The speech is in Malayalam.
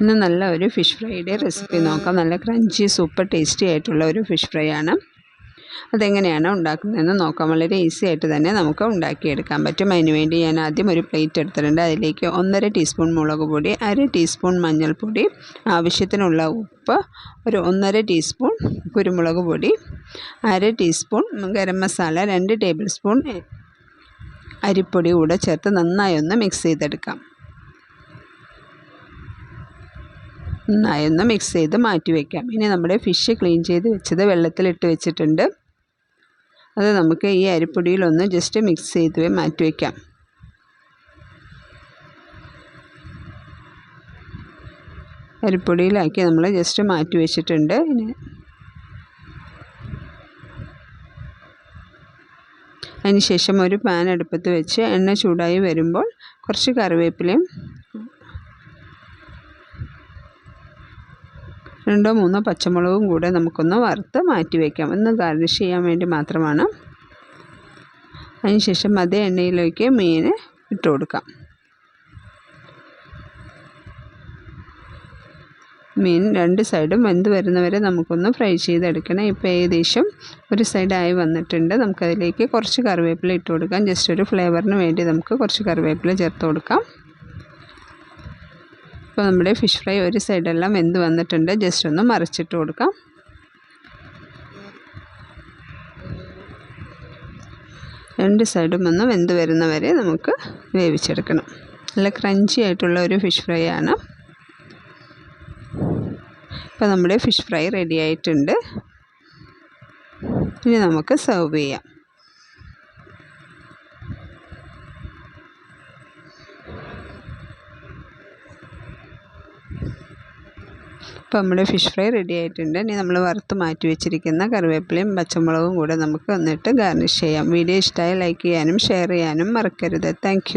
ഇന്ന് നല്ല ഒരു ഫിഷ് ഫ്രൈയുടെ റെസിപ്പി നോക്കാം. നല്ല ക്രഞ്ചി സൂപ്പർ ടേസ്റ്റി ആയിട്ടുള്ള ഒരു ഫിഷ് ഫ്രൈ ആണ്. അതെങ്ങനെയാണ് ഉണ്ടാക്കുന്നതെന്ന് നോക്കാം. വളരെ ഈസി ആയിട്ട് തന്നെ നമുക്ക് ഉണ്ടാക്കിയെടുക്കാൻ പറ്റും. അതിന് വേണ്ടി ഞാൻ ആദ്യം ഒരു പ്ലേറ്റ് എടുത്തിട്ടുണ്ട്. അതിലേക്ക് ഒന്നര ടീസ്പൂൺ മുളക് പൊടി അര ടീസ്പൂൺ മഞ്ഞൾപ്പൊടി ആവശ്യത്തിനുള്ള ഉപ്പ് ഒരു ഒന്നര ടീസ്പൂൺ കുരുമുളക് പൊടി അര ടീസ്പൂൺ ഗരം മസാല രണ്ട് ടേബിൾ സ്പൂൺ അരിപ്പൊടി കൂടെ ചേർത്ത് നന്നായി ഒന്ന് മിക്സ് ചെയ്തെടുക്കാം. നന്നായി ഒന്ന് മിക്സ് ചെയ്ത് മാറ്റി വയ്ക്കാം ഇനി നമ്മുടെ ഫിഷ് ക്ലീൻ ചെയ്ത് വെച്ചത് വെള്ളത്തിലിട്ട് വെച്ചിട്ടുണ്ട്. അത് നമുക്ക് ഈ അരിപ്പൊടിയിലൊന്ന് ജസ്റ്റ് മിക്സ് ചെയ്ത് മാറ്റി വയ്ക്കാം അരിപ്പൊടിയിലാക്കി നമ്മൾ ജസ്റ്റ് മാറ്റി വെച്ചിട്ടുണ്ട്. ഇനി അതിനുശേഷം ഒരു പാൻ അടുപ്പത്ത് വെച്ച് എണ്ണ ചൂടായി വരുമ്പോൾ കുറച്ച് കറിവേപ്പിലയും രണ്ടോ മൂന്നോ പച്ചമുളകും കൂടെ നമുക്കൊന്ന് വറുത്ത് മാറ്റി വയ്ക്കാം. ഒന്ന് ഗാർണിഷ് ചെയ്യാൻ വേണ്ടി മാത്രമാണ്. അതിനുശേഷം അതേ എണ്ണയിലേക്ക് മീൻ ഇട്ട് കൊടുക്കാം. മീൻ രണ്ട് സൈഡും വെന്ത് വരുന്നവരെ നമുക്കൊന്ന് ഫ്രൈ ചെയ്തെടുക്കണം. ഇപ്പോൾ ഏകദേശം ഒരു സൈഡായി വന്നിട്ടുണ്ട്. നമുക്കതിലേക്ക് കുറച്ച് കറിവേപ്പില ഇട്ട് കൊടുക്കാം. ജസ്റ്റ് ഒരു ഫ്ലേവറിന് വേണ്ടി നമുക്ക് കുറച്ച് കറിവേപ്പില ചേർത്ത് കൊടുക്കാം. ഇപ്പോൾ നമ്മുടെ ഫിഷ് ഫ്രൈ ഒരു സൈഡെല്ലാം വെന്ത് വന്നിട്ടുണ്ട്. ജസ്റ്റ് ഒന്ന് മറിച്ചിട്ട് കൊടുക്കാം. രണ്ട് സൈഡും ഒന്ന് വെന്ത് വരുന്നവരെ നമുക്ക് വേവിച്ചെടുക്കണം. നല്ല ക്രഞ്ചി ആയിട്ടുള്ള ഒരു ഫിഷ് ഫ്രൈ ആണ്. ഇപ്പോൾ നമ്മുടെ ഫിഷ് ഫ്രൈ റെഡി ആയിട്ടുണ്ട്. ഇനി നമുക്ക് സെർവ് ചെയ്യാം. ഇപ്പോൾ നമ്മുടെ ഫിഷ് ഫ്രൈ റെഡി ആയിട്ടുണ്ട്. ഇനി നമ്മൾ വറുത്ത് മാറ്റി വെച്ചിരിക്കുന്ന കറിവേപ്പിലയും പച്ചമുളകും കൂടെ നമുക്ക് വന്നിട്ട് ഗാർണിഷ് ചെയ്യാം. വീഡിയോ ഇഷ്ടമായി ലൈക്ക് ചെയ്യാനും ഷെയർ ചെയ്യാനും മറക്കരുത്. താങ്ക്